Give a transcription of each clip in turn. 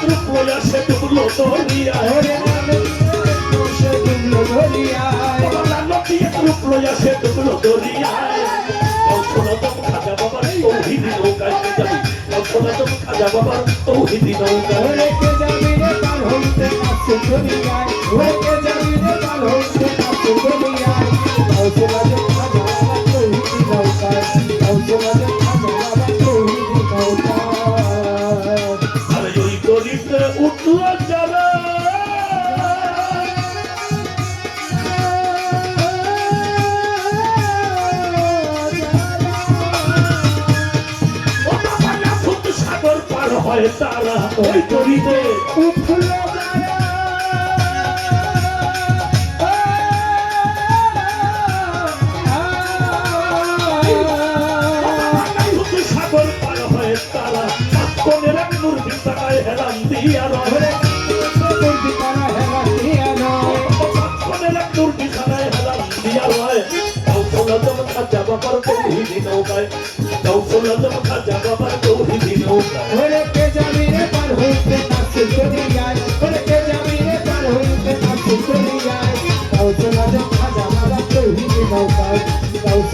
ত্রিপুরা সে ডুবলো দরিয়া ত্রিপুরা সে ডুবলো দরিয়া খাজা বাবার তৌহিদি নৌকায় যাবি লক্ষণা তো খাজা বাবার তৌহিদি নৌকায় রেখে যাবি রে তার হইতে পাঁচ সুন্দরী গায় রেখে যাবি রে তার হইতে পাঁচ সুন্দরী হয় তারা ওই করিতে উঠল সাগর পার হয় তারা কোনের নূর বিছানায় হেলান দিয়া রহে নৌকায় নৌকা যাবার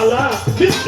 আলা বিশ্ব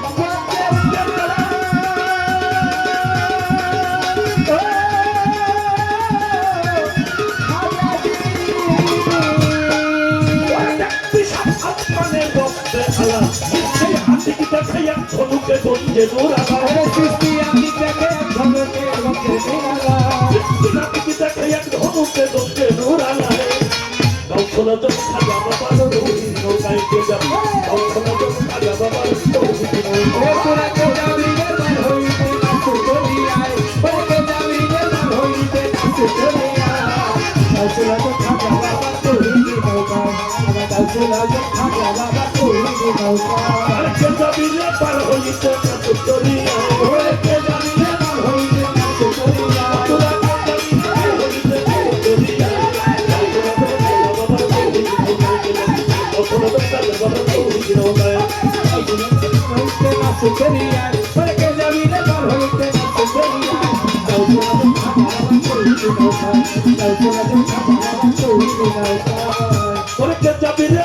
যে দূর আমার সৃষ্টি আমি তাকে ধমকে ধমকে নিরালা আমি তাকে এক ধমকে ধমকে নিরালা দর্শন তো খাজা বাবার রুই নৌকায় কে যাব দর্শন তো খাজা বাবার Thank you. Look at the